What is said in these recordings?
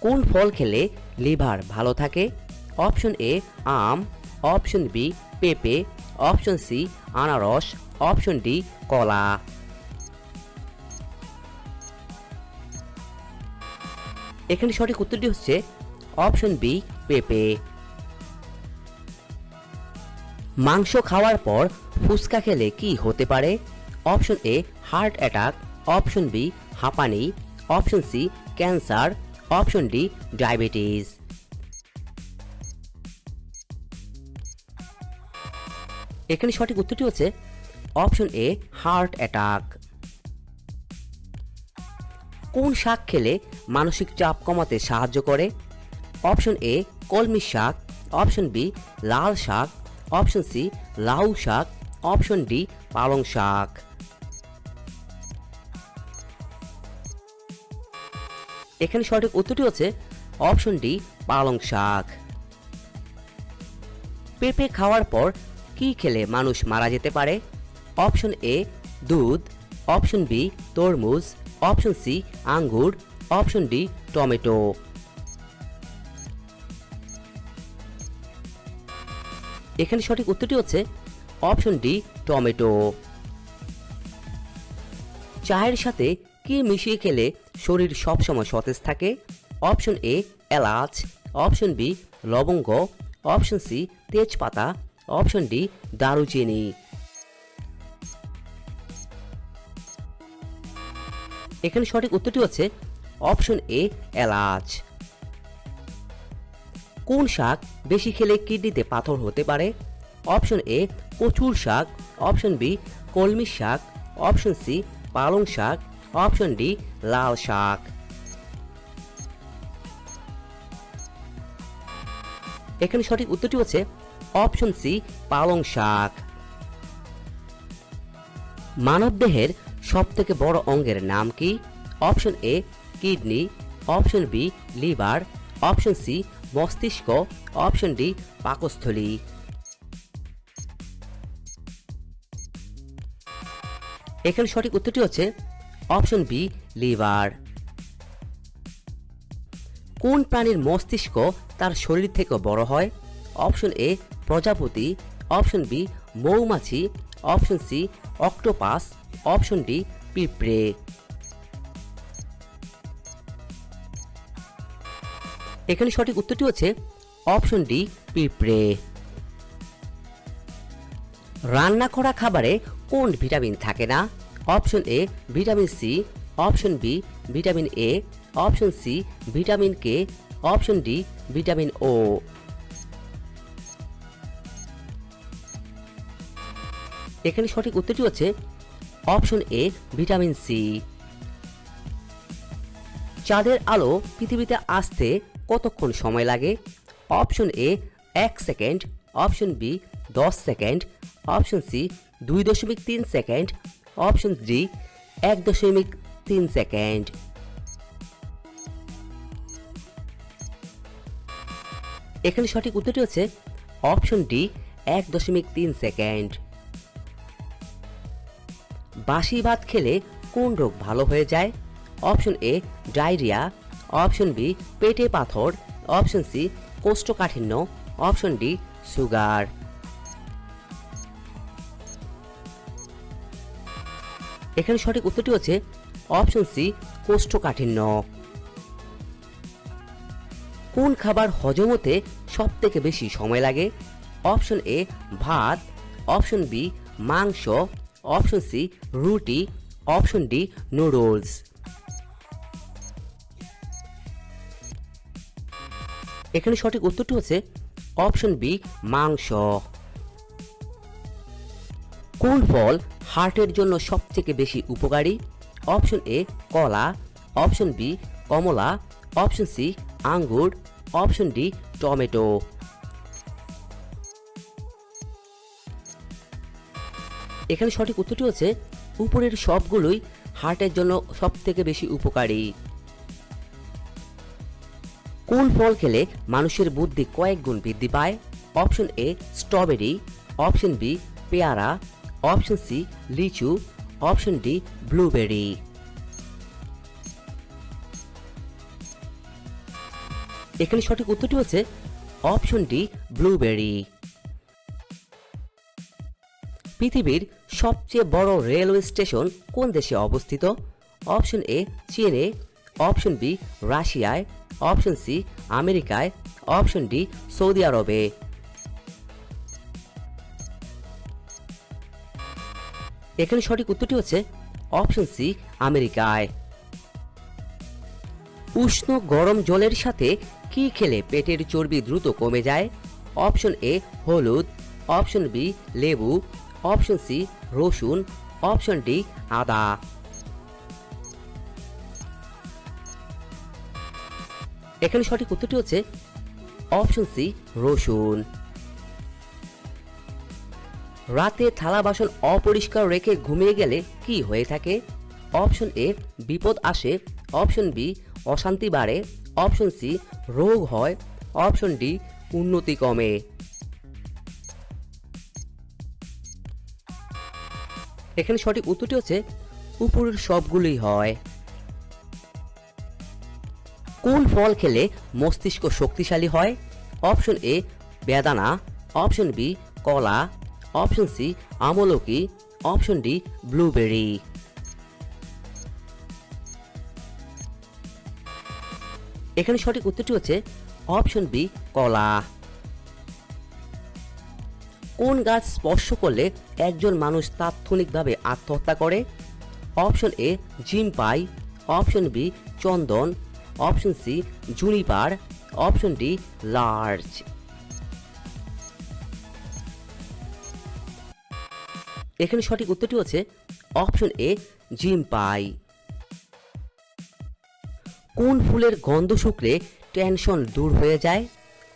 কোন ফল খেলে লিভার ভালো থাকে? অপশন এ, আম। অপশন বি, পেঁপে। অপশন সি, আনারস। অপশন ডি, কলা। এখানে সঠিক উত্তরটি হচ্ছে অপশন বি, পেঁপে। মাংস খাওয়ার পর ফুচকা খেলে কি হতে পারে? Option A, heart attack. Option B, হাঁপানি। Option C, cancer. Option D diabetes এখানে সঠিক উত্তরটি হচ্ছে অপশন এ হার্ট অ্যাটাক কোন শাক খেলে মানসিক চাপ কমাতে সাহায্য করে? অপশন এ কলমি শাক। অপশন বি লাল শাক। অপশন সি লাউ শাক। অপশন ডি পালং শাক। এখানে সঠিক উত্তরটি হচ্ছে অপশন ডি, পালং শাক। পেঁপে খাওয়ার পর কি খেলে মানুষ মারা যেতে পারে? অপশন এ, দুধ। অপশন বি, তরমুজ। অপশন সি, আঙ্গুর। Option D, tomato. এখানে সঠিক উত্তরটি হচ্ছে অপশন ডি, টমেটো। চায়ের সাথে কি মিশিয়ে খেলে শরীর সবসময় সতেজ থাকে। অপশন এ এলাচ। অপশন বি লবঙ্গ। অপশন সি তেজপাতা। অপশন ডি দারুচিনি। এখানে সঠিক উত্তরটি হচ্ছে অপশন এ এলাচ। কোন শাক বেশি খেলে কিডনিতে পাথর হতে পারে? অপশন এ কচুর শাক। অপশন বি কলমি শাক। অপশন সি পালং শাক। অপশন ডি লাল শাক এখানে সঠিক উত্তরটি হচ্ছে অপশন সি পালং শাক মানবদেহের সব থেকে বড় অঙ্গের নাম কি? Option A kidney option B liver option C মস্তিষ্ক অপশন ডি পাকস্থলী এখানে সঠিক উত্তরটি হচ্ছে অপশন বি, লিভার। কোন প্রাণীর মস্তিষ্ক তার শরীর থেকে বড় হয়? অপশন এ, প্রজাপতি। অপশন বি, মৌমাছি। Option C, octopus. Option D, পিঁপড়ে। এখানে সঠিক উত্তরটি হচ্ছে অপশন ডি, পিঁপড়ে। রান্না করা খাবারে কোন ভিটামিন থাকে না? Option A vitamin C, option B vitamin A, option C vitamin K, option D vitamin O. এখানে সঠিক উত্তরটি হচ্ছে অপশন এ ভিটামিন সি। চাঁদের আলো পৃথিবীতে আসতে কতক্ষণ সময় লাগে? অপশন এ এক সেকেন্ড, অপশন বি দশ সেকেন্ড, অপশন সি দুই দশমিক তিন সেকেন্ড অপশন ডি এক দশমিক তিন সেকেন্ড। এখানে সঠিক উত্তরটি হচ্ছে অপশন ডি এক দশমিক তিন সেকেন্ড। বাসি ভাত খেলে কোন রোগ ভালো হয়ে যায়? Option A diarrhoea. Option B পেটে পাথর। অপশন সি কোষ্ঠকাঠিন্য। Option D sugar. এখানে সঠিক উত্তরটি হচ্ছে অপশন সি, কোষ্ঠকাঠিন্য। কোন খাবার হজম হতে সব থেকে বেশি সময় লাগে? অপশন এ, ভাত। অপশন বি, মাংস। অপশন সি, রুটি। Option D, noodles. এখানে সঠিক উত্তরটি হচ্ছে অপশন বি, মাংস। কোন ফল হার্টের জন্য সবথেকে বেশি উপকারী? অপশন এ, কলা। অপশন বি, কমলা। অপশন সি, আঙ্গুর। Option D, tomato. এখানে সঠিক উত্তরটি হচ্ছে, উপরের সবগুলোই হার্টের জন্য সব থেকে বেশি উপকারী। কোন ফল খেলে মানুষের বুদ্ধি কয়েক গুণ বৃদ্ধি পায়? Option A, strawberry. Option B, পেয়ারা। অপশন সি, লিচু, অপশন ডি, ব্লুবেরি। এখানে সঠিক উত্তরটি হচ্ছে অপশন ডি, ব্লুবেরি। পৃথিবীর সবচেয়ে বড় রেলওয়ে স্টেশন কোন দেশে অবস্থিত? অপশন এ, চীনে, অপশন বি, রাশিয়ায়, অপশন সি, আমেরিকায়, অপশন ডি, সৌদি আরবে। এখানে সঠিক উত্তরটি হচ্ছে অপশন সি, আমেরিকায়। উষ্ণ গরম জলের সাথে কি খেলে পেটের চর্বি দ্রুত কমে যায়? অপশন এ, হলুদ। অপশন বি, লেবু। অপশন সি, রসুন। অপশন ডি, আদা। এখানে সঠিক উত্তরটি হচ্ছে অপশন সি, রসুন। রাতে থালা বাসন অপরিষ্কার রেখে ঘুমিয়ে গেলে কি হয়ে থাকে? অপশন এ, বিপদ আসে। অপশন বি, অশান্তি বাড়ে। অপশন সি, রোগ হয়। অপশন ডি, উন্নতি কমে। এখানে সঠিক উত্তরটি হচ্ছে, উপরের সবগুলোই হয়। কোন ফল খেলে মস্তিষ্ক শক্তিশালী হয়? অপশন এ, বেদানা। অপশন বি, কলা। অপশন সি, আমলকি, অপশন ডি, ব্লুবেরি। এখানে সঠিক উত্তরটি হচ্ছে অপশন বি, কলা। কোন গাছ স্পর্শ করলে একজন মানুষ তাৎক্ষণিকভাবে আত্মহত্যা করে? Option A gympie option B, Chandan, option C, juniper, option D, larch. এখানে সঠিক উত্তরটি হচ্ছে অপশন এ, জিম পাই। কোন ফুলের গন্ধ শুকলে টেনশন দূর হয়ে যায়?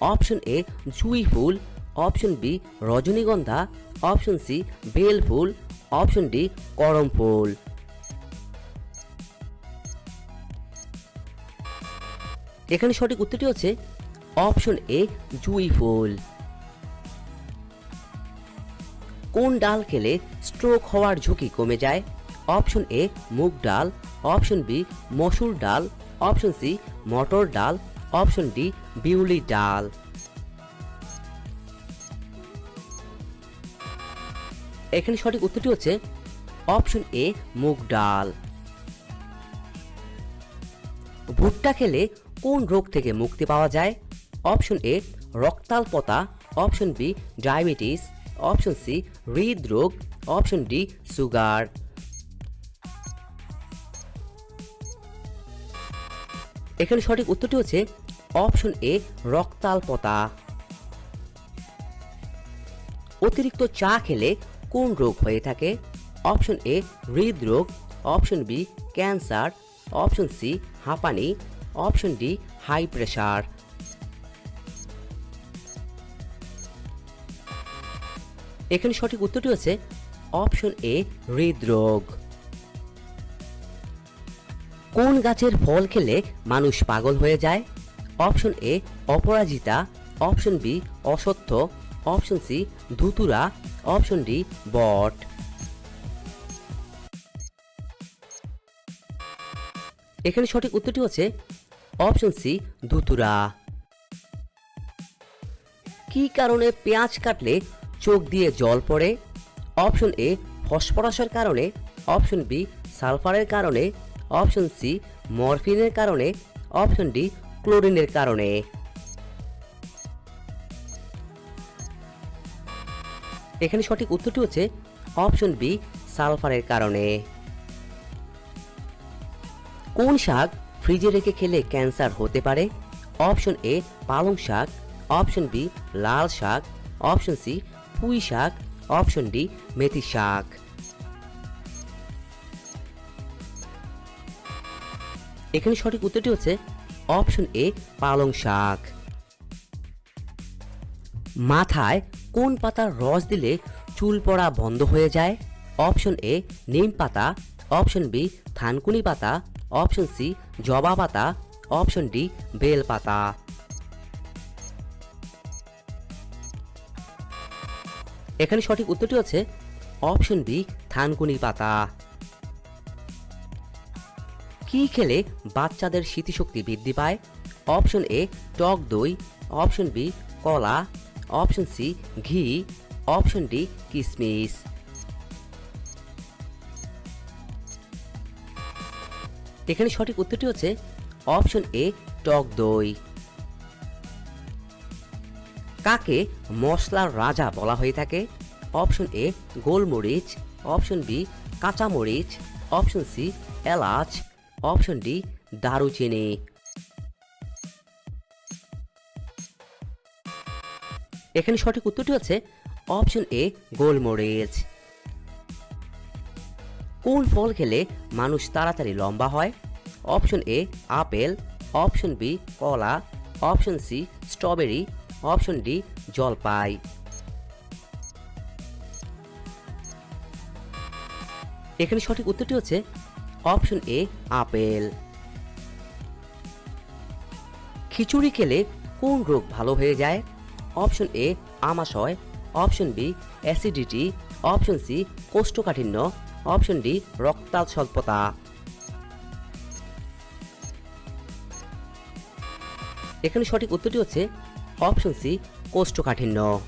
অপশন এ, জুই ফুল। অপশন বি, রজনীগন্ধা। অপশন সি, বেল ফুল। অপশন ডি, করম ফুল। এখানে সঠিক উত্তরটি হচ্ছে অপশন এ, জুই ফুল। কোন ডাল খেলে স্ট্রোক হওয়ার ঝুঁকি কমে যায়? অপশন এ মুগ ডাল। অপশন বি মসুর ডাল। অপশন সি মটর ডাল। অপশন ডি বিউলি ডাল। এখানে সঠিক উত্তরটি হচ্ছে অপশন এ মুগ ডাল। ভুট্টা খেলে কোন রোগ থেকে মুক্তি পাওয়া যায়? Option A রক্তাল্পতা। Option B diabetes option C, হৃদরোগ, অপশন ডি, সুগার। এখানে সঠিক উত্তরটি হচ্ছে অপশন এ, রক্তাল্পতা। অতিরিক্ত চা খেলে কোন রোগ হয়ে থাকে? অপশন এ, হৃদরোগ, option B, cancer, option C, হাঁপানি, অপশন ডি, হাই প্রেশার এখানে সঠিক উত্তরটি হচ্ছে অপশন এ, হৃদরোগ। কোন গাছের ফল খেলে মানুষ পাগল হয়ে যায়? অপশন এ, অপরাজিতা। অপশন বি, অসত্য। অপশন সি, ধুতুরা। অপশন ডি, বট। এখানে সঠিক উত্তরটি হচ্ছে অপশন সি, ধুতুরা। কি কারণে পেঁয়াজ কাটলে চোখ দিয়ে জল পড়ে। অপশন এ, ফসফরাসের কারণে। অপশন বি, সালফারের কারণে। অপশন সি, মরফিনের কারণে। অপশন ডি, ক্লোরিনের কারণে। এখানে সঠিক উত্তরটি হচ্ছে অপশন বি, সালফারের কারণে। কোন শাক ফ্রিজে রেখে খেলে ক্যান্সার হতে পারে? অপশন এ, পালং শাক। অপশন বি, লাল শাক। অপশন সি পুঁই শাক, অপশন ডি, মেথি শাক। এখানে সঠিক উত্তরটি হচ্ছে অপশন এ, পালং শাক। মাথায় কোন পাতার রস দিলে চুল পড়া বন্ধ হয়ে যায়? অপশন এ, নিম পাতা, অপশন বি, থানকুনি পাতা, অপশন সি, জবা পাতা, অপশন ডি, বেল পাতা। এখানে সঠিক উত্তরটি হচ্ছে অপশন বি থানকুনি পাতা। কি খেলে বাচ্চাদের স্মৃতিশক্তি বৃদ্ধি পায়? অপশন এ, টক দই। অপশন বি, কলা। অপশন সি, ঘি। অপশন ডি কিশমিশ এখানে সঠিক উত্তরটি হচ্ছে অপশন এ, টক দই। কাকে মশলার রাজা বলা হয়ে থাকে? অপশন এ, গোলমরিচ। অপশন বি, কাঁচামরিচ। অপশন সি, এলাচ। অপশন ডি, দারুচিনি। এখানে সঠিক উত্তরটি হচ্ছে অপশন এ, গোলমরিচ। কোন ফল খেলে মানুষ তাড়াতাড়ি লম্বা হয়? Option A, apple. Option B, কলা। Option C, strawberry. Option D, জলপাই। এখানে সঠিক উত্তরটি হচ্ছে অপশন এ, আপেল। খিচুড়ি খেলে কোন রোগ ভালো হয়ে যায়? Option A, আমাশয়। Option B, acidity. Option C, কোষ্ঠকাঠিন্য। অপশন ডি, রক্তাল স্বল্পতা। এখানে সঠিক উত্তরটি হচ্ছে অপশন সি, কোষ্ঠকাঠিন্য।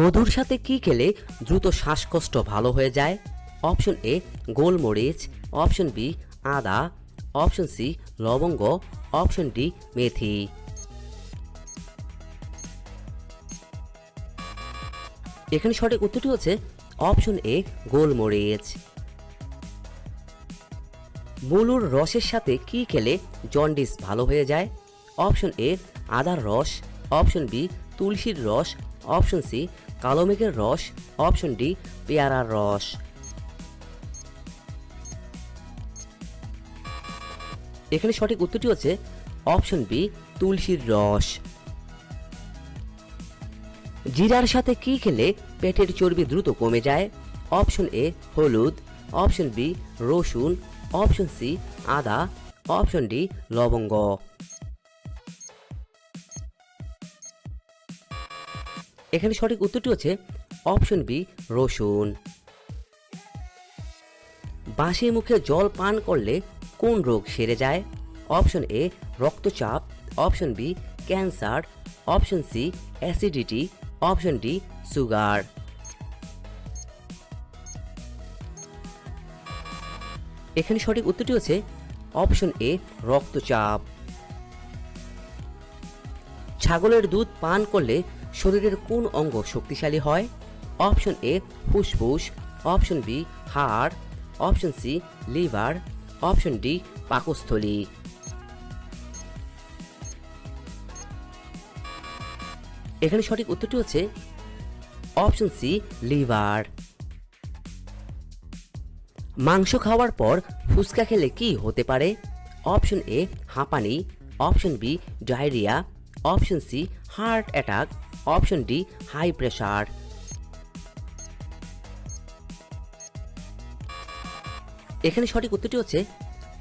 মধুর সাথে কি খেলে দ্রুত শ্বাসকষ্ট ভালো হয়ে যায়? অপশন এ, গোলমরিচ। অপশন বি, আদা। অপশন সি, লবঙ্গ। অপশন ডি, মেথি। এখানে সঠিক উত্তরটি হচ্ছে অপশন এ, গোলমরিচ। মুলুর রসের সাথে কি খেলে জন্ডিস ভালো হয়ে যায়? অপশন এ আদার রস, অপশন বি তুলসীর রস, অপশন সি কালো মেঘের রস, অপশন ডি পেয়ারার রস। এখানে সঠিক উত্তরটি হচ্ছে অপশন বি তুলসীর রস। জিরার সাথে কি খেলে পেটের চর্বি দ্রুত কমে যায়? অপশন এ হলুদ, অপশন বি রসুন, অপশন সি আদা, অপশন ডি লবঙ্গ। এখানে সঠিক উত্তরটি হচ্ছে অপশন বি, রসুন। বাঁশি মুখে জল পান করলে কোন রোগ সেরে যায়? অপশন এ, রক্তচাপ। Option B, cancer. Option C, acidity. Option D, sugar. এখানে সঠিক উত্তরটি হচ্ছে অপশন এ, রক্তচাপ। ছাগলের দুধ পান করলে শরীরের কোন অঙ্গ শক্তিশালী হয়? অপশন এ, ফুসফুস, অপশন বি, হাড়, option C, liver, option D, পাকস্থলী। এখানে সঠিক উত্তরটি হচ্ছে অপশন সি, লিভার। মাংস খাওয়ার পর ফুচকা খেলে কি হতে পারে? অপশন এ, হাঁপানি, option B, diarrhoea, option C, heart attack option D high pressure এখানে সঠিক উত্তরটি হচ্ছে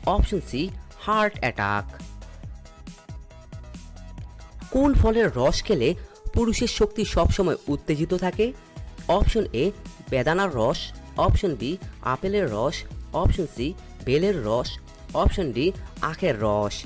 অপশন সি হার্ট অ্যাটাক কোন ফলের রস খেলে পুরুষের শক্তি সবসময় উত্তেজিত থাকে? অপশন এ বেদানার রস. অপশন বি আপেলের রস. অপশন সি বেলের রস. অপশন ডি আখের রস।